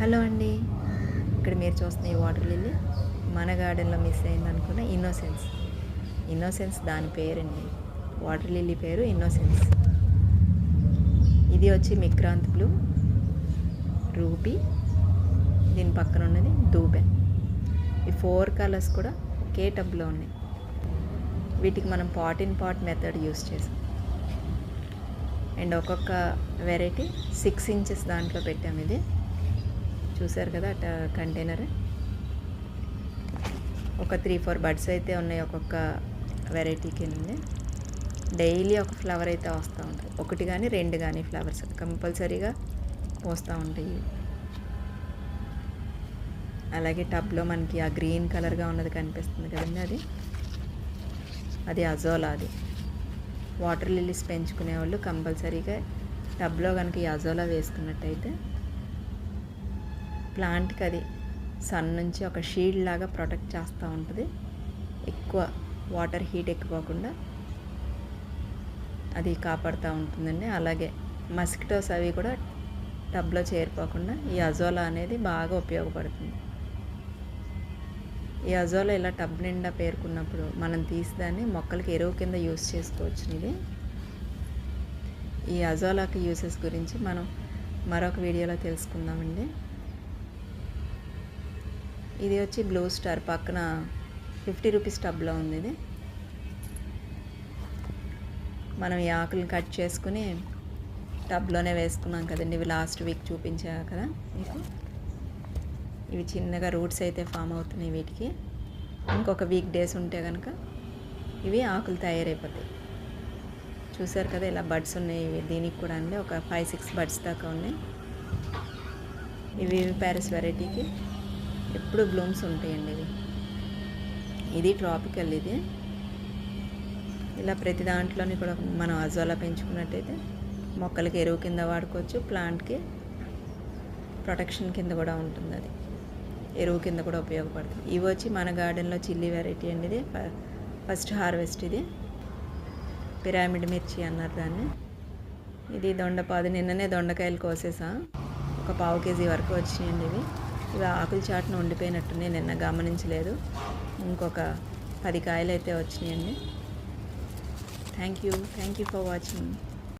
Hello అండి. ఇక్కడ మీరు చూస్తున్న ఈ వాటర్ లిల్లీ మన గార్డెన్లో మిస్ అయింది అనుకున్న ఇన్నోసెన్స్ ఇన్నోసెన్స్ దాని పేరండి. వాటర్ లిల్లీ పేరు ఇన్నోసెన్స్ ఇది వచ్చి మిక్రాంత్ బ్లూ రూబీ దీని పక్కన ఉన్నది దూబె ఈ ఫోర్ కలర్స్ కూడా ఒకే టబ్లో ఉన్నాయి. వీటికి మనం pot in pot method use చేసాం. అండ్ ఒక్కొక్క వెరైటీ సిక్స్ ఇంచెస్ దాంట్లో పెట్టాం ఇది. చూసారు కదా అట్ట కంటైనర్? ఒక త్రీ ఫోర్ బడ్స్ అయితే ఉన్నాయి ఒక్కొక్క వెరైటీకి డైలీ ఒక ఫ్లవర్ అయితే వస్తూ ఉంటుంది ఒకటి కానీ రెండు కానీ ఫ్లవర్స్ కంపల్సరీగా పోస్తూ ఉంటాయి. అలాగే టబ్లో మనకి ఆ గ్రీన్ కలర్గా ఉన్నది కనిపిస్తుంది కదండి అది. అది అజోలా అది. వాటర్ లిల్లీస్ పెంచుకునే వాళ్ళు కంపల్సరీగా టబ్లో కనుక ఈ అజోలా వేసుకున్నట్టయితే ప్లాంట్కి అది సన్ నుంచి ఒక షీల్డ్ లాగా ప్రొటెక్ట్ చేస్తూ ఉంటుంది. ఎక్కువ వాటర్ హీట్ ఎక్కిపోకుండా అది కాపాడుతూ ఉంటుందండి. అలాగే మస్కిటోస్ అవి కూడా టబ్లో చేరిపోకుండా ఈ అజోలా అనేది బాగా ఉపయోగపడుతుంది. ఈ అజోలా ఇలా టబ్ నిండా పేరుకున్నప్పుడు మనం తీసి దాన్ని మొక్కలకి ఎరువు కింద యూస్ చేసుకోవచ్చు ఇది ఈ అజోలాకి యూసెస్ గురించి మనం మరొక వీడియోలో తెలుసుకుందామండి. ఇది వచ్చి బ్లూ స్టార్ పక్కన ఫిఫ్టీ రూపీస్ టబ్లో ఉంది ఇది. మనం ఈ ఆకులను కట్ చేసుకుని టబ్లోనే వేసుకున్నాం కదండి. ఇవి లాస్ట్ వీక్ చూపించా కదా మీకు. ఇవి చిన్నగా రూట్స్ అయితే ఫామ్ అవుతున్నాయి వీటికి. ఇంకొక వీక్ డేస్ ఉంటే కనుక ఇవి ఆకులు తయారైపోతాయి. చూసారు కదా ఇలా బడ్స్ ఉన్నాయి. దీనికి కూడా అండి. ఒక ఫైవ్ సిక్స్ బడ్స్ దాకా ఉన్నాయి. ఇవి ప్యారిస్ వెరైటీకి ఎప్పుడు బ్లూమ్స్ ఉంటాయండి ఇవి. ఇది ట్రాపికల్ ఇది. ఇలా ప్రతి దాంట్లోని కూడా మనం అజోలా పెంచుకున్నట్టయితే మొక్కలకి ఎరువు కింద వాడుకోవచ్చు ప్లాంట్కి ప్రొటెక్షన్ కింద కూడా ఉంటుంది అది ఎరువు కింద కూడా ఉపయోగపడుతుంది. ఇవి వచ్చి మన గార్డెన్లో చిల్లీ వెరైటీ అండి ఇది. ఫస్ట్ హార్వెస్ట్ ఇది. పిరామిడ్ మిర్చి అన్నారు దాన్ని. ఇది దొండపాదు. నిన్ననే దొండకాయలు కోసేసా. ఒక పావు కేజీ వరకు వచ్చినాయండి ఇవి. ఇవి ఆకుల చాటున ఉండిపోయినట్టునే నిన్న గమనించలేదు. ఇంకొక పది కాయలు అయితే వచ్చినాయండి. Thank you thank you for watching